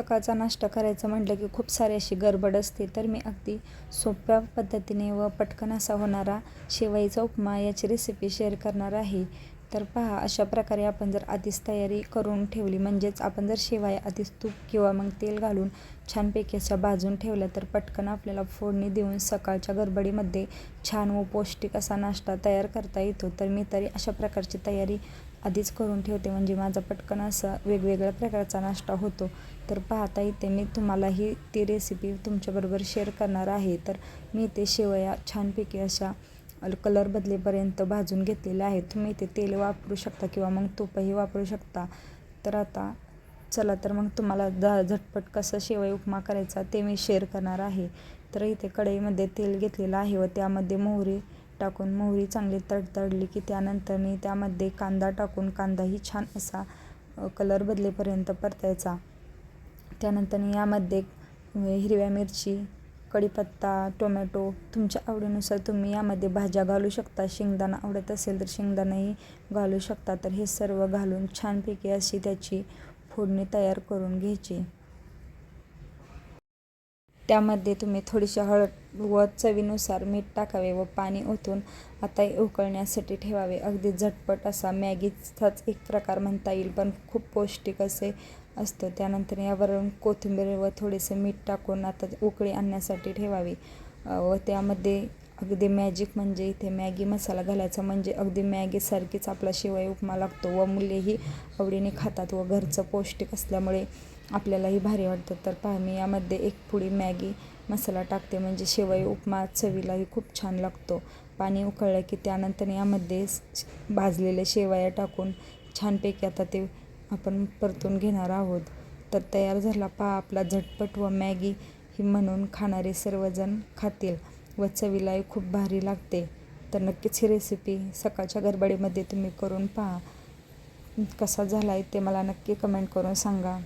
सकाळचा नाश्ता करायचं म्हटलं की खूप सारी अशी गडबड असते तर मी अगदी सोप्या पद्धतीने व पटकन असा होणारा शेवईचा उपमा याची रेसिपी शेअर करणार आहे. तर पहा अशा प्रकारे आपण जर आधीच तयारी करून ठेवली म्हणजेच आपण जर शिवाय आधीच तूप किंवा मग तेल घालून छानपैकी अशा भाजून ठेवल्या तर पटकन आपल्याला फोडणी देऊन सकाळच्या गडबडीमध्ये छान व पौष्टिक असा नाश्ता तयार करता येतो. तर मी तरी अशा प्रकारची तयारी आधीच करून ठेवते म्हणजे माझा पटकन असा वेगवेगळ्या प्रकारचा नाश्ता होतो. तर पाहता इथे मी तुम्हाला ही ती रेसिपी तुमच्याबरोबर शेअर करणार आहे. तर मी इथे शेवया छानपैकी अशा कलर बदलेपर्यंत भाजून घेतलेले आहेत. तुम्ही इथे तेल वापरू शकता किंवा मग तुपही वापरू शकता. तर आता चला तर मग तुम्हाला द झटपट कसं शेवई उपमा करायचा ते मी शेअर करणार आहे. तर इथे कढईमध्ये तेल घेतलेलं आहे व त्यामध्ये मोहरी टाकून मोहरी चांगली तडतडली की त्यानंतर मी त्यामध्ये कांदा टाकून कांदाही छान असा कलर बदलेपर्यंत परतायचा. त्यानंतर यामध्ये हिरव्या मिरची कढीपत्ता टोमॅटो तुमच्या आवडीनुसार तुम्ही यामध्ये भाज्या घालू शकता. शेंगदाणा आवडत असेल तर शेंगदाणाही घालू शकता. तर हे सर्व घालून छानपैकी अशी त्याची फोडणी तयार करून घ्यायची. त्यामध्ये तुम्ही थोडीशी हळद व चवीनुसार मीठ टाकावे व पाणी ओतून आता उकळण्यासाठी ठेवावे. अगदी झटपट असा मॅगीचाच एक प्रकार म्हणता येईल पण खूप पौष्टिक असे असतं. त्यानंतर यावरून कोथिंबीर व थोडेसे मीठ टाकून आता उकळी आणण्यासाठी ठेवावी. व त्यामध्ये अगदी मॅजिक म्हणजे इथे मॅगी मसाला घालायचा म्हणजे अगदी मॅगीसारखीच आपला शेवई उपमा लागतो व मुलेही आवडीने खातात व घरचं पौष्टिक असल्यामुळे आपल्यालाही भारी वाटतं. तर पहा मी यामध्ये एक पुडी मॅगी मसाला टाकते म्हणजे शेवई उपमा चवीलाही खूप छान लागतो. पाणी उकळलं की त्यानंतर यामध्ये भाजलेले शेवया टाकून छानपैकी आता ते आपण परतून घेणार आहोत. तर तयार झाला पहा आपला झटपट व मॅगी ही म्हणून खाणारे सर्वजण खातील व चवीलाही खूप भारी लागते. तर नक्कीच ही रेसिपी सकाळच्या गरबडीमध्ये तुम्ही करून पहा. कसा झाला आहे ते मला नक्की कमेंट करून सांगा.